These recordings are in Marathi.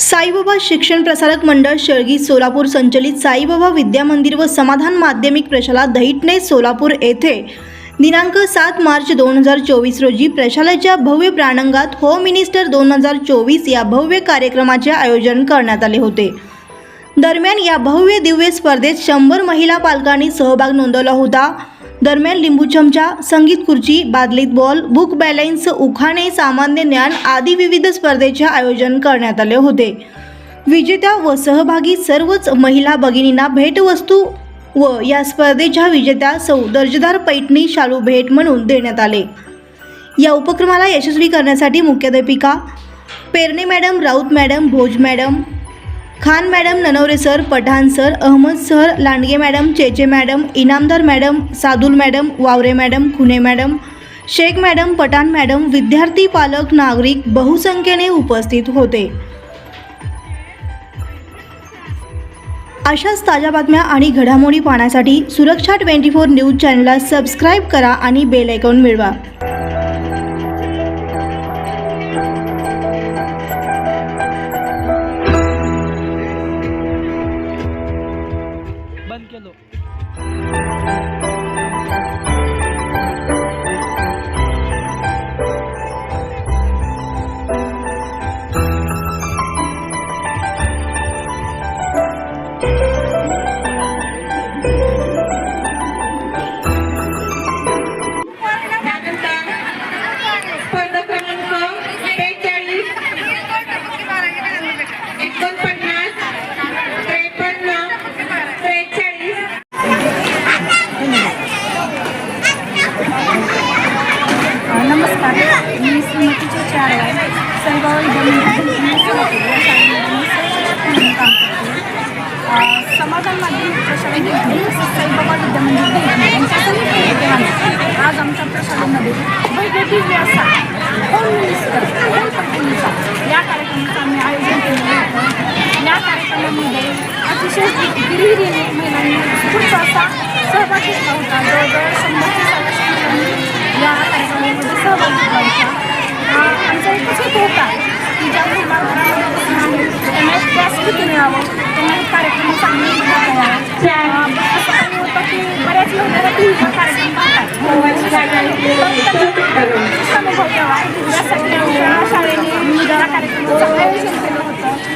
साईबाबा शिक्षण प्रसारक मंडळ शेळगी सोलापूर संचलित साईबाबा विद्या मंदिर व समाधान माध्यमिक प्रशाला दहिटणे सोलापूर येथे. दिनांक सात मार्च दोन हजार चोवीस रोजी प्रशालेच्या भव्य प्राणंगात होम मिनिस्टर दोन हजार चोवीस या भव्य कार्यक्रमाचे आयोजन करण्यात आले होते. दरम्यान या भव्य दिव्य स्पर्धेत शंभर महिला पालकांनी सहभाग नोंदवला होता. दरम्यान लिंबू चमचा संगीत खुर्ची बादलीत बॉल बुक बॅलेन्स उखाणे सामान्य ज्ञान आदी विविध स्पर्धेचे आयोजन करण्यात आले होते. विजेत्या व सहभागी सर्वच महिला भगिनींना भेटवस्तू व या स्पर्धेच्या विजेत्या सौ दर्जेदार पैठणी शालू भेट म्हणून देण्यात आले. या उपक्रमाला यशस्वी करण्यासाठी मुख्याध्यापिका Perne madam Raut madam Bhoj madam Khan madam Nanaware sir Pathan sir Ahmed sir Landge madam Cheche madam Inamdar madam Sadul madam Waware madam Khune madam Shaikh madam Pathan madam विद्यार्थी पालक नागरिक बहुसंख्येने उपस्थित होते. अशाच ताज्या बातम्या आणि घडामोडी पाहण्यासाठी सुरक्षा ट्वेंटी फोर न्यूज चॅनलला सबस्क्राईब करा आणि बेल आयकॉन मिळवा. होम मिनिस्टर होम या कार्यक्रमाचं आम्ही आयोजन केलेलं होतं या कार्यक्रमामध्ये अतिशय गिरिहिरीने महिलांनी उत्स्फूर्त असा सहभाग घेतला. होता जवळजवळ शंभर महिलांनी या कार्यक्रमामध्ये सहभाग घेतला होता आमचा एकच होता की ज्या महिला घरामध्ये बसून आहेत त्यांना व्यासपीठ मिळावं त्यांना एक कार्यक्रम चांगले करावा असं काही होतं की बऱ्याच महिला टी व्हीचा कार्यक्रम पाहतात तर त्यांना अनुभव घ्यावा यासाठी आमच्या शाळेने या कार्यक्रमाचं आयोजन केलं होतं आणि अतिशय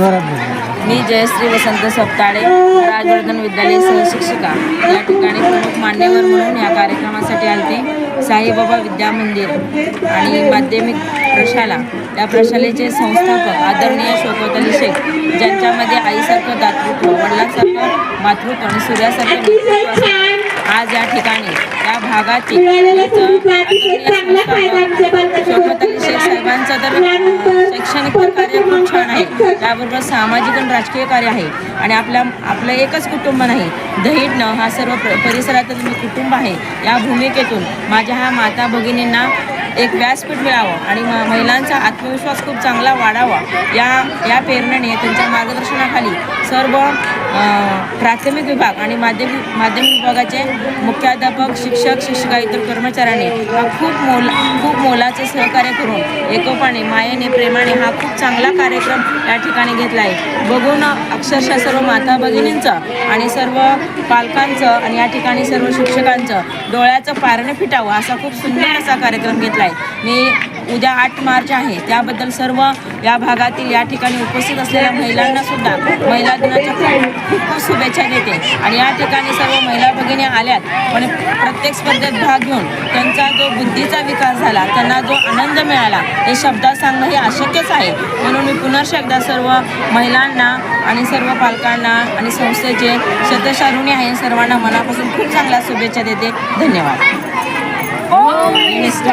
मी जयश्री वसंत सप्ताळे राजवर्धन विद्यालय सहशिक्षिका. या ठिकाणी प्रमुख मान्यवर म्हणून या कार्यक्रमासाठी आलते. साईबाबा विद्या मंदिर आणि माध्यमिक प्रशाला. या प्रशालेचे संस्थापक आदरणीय शोकत अली शेख ज्यांच्यामध्ये आईसारखं दातृत्व वडिलांसारखं मातृत्व आणि सूर्यासारखं नेतृत्व आज या ठिकाणी या शेख साहेबांचं तर शैक्षणिक कार्य खूप छान आहे. त्याबरोबर सामाजिक आणि राजकीय कार्य आहे. आणि आपल्या आपलं एकच कुटुंब नाही दहीडणं हा सर्व प्र परिसरातील मी कुटुंब आहे. या भूमिकेतून माझ्या ह्या माता भगिनींना एक व्यासपीठ मिळावं आणि म महिलांचा आत्मविश्वास खूप चांगला वाढावा. या या प्रेरणेने त्यांच्या मार्गदर्शनाखाली सर्व प्राथमिक विभाग आणि माध्यमिक माध्यमिक विभागाचे मुख्याध्यापक शिक्षक शिक्षिका इतर कर्मचाऱ्यांनी हा खूप मोल खूप मोलाचे सहकार्य करून एकोपाने मायेने प्रेमाने हा खूप चांगला कार्यक्रम या ठिकाणी घेतला आहे. बघून अक्षरशः सर्व माता भगिनींचं आणि सर्व पालकांचं आणि या ठिकाणी सर्व शिक्षकांचं डोळ्याचं पारणं फिटावं असा खूप सुंदर असा कार्यक्रम घेतला आहे. मी उद्या आठ मार्च आहे त्याबद्दल सर्व या भागातील या ठिकाणी उपस्थित असलेल्या महिलांना सुद्धा महिला दिनाच्या शुभेच्छा देते. आणि या ठिकाणी सर्व महिला भगिनी आल्यात. पण प्रत्येक स्पर्धेत भाग घेऊन त्यांचा जो बुद्धीचा विकास झाला त्यांना जो आनंद मिळाला हे शब्दात सांगणं हे अशक्यच आहे. म्हणून मी पुनर्श एकदा सर्व महिलांना आणि सर्व पालकांना आणि संस्थेचे शतशारुणी आहे सर्वांना मनापासून खूप चांगल्या शुभेच्छा देते. धन्यवाद. Home minister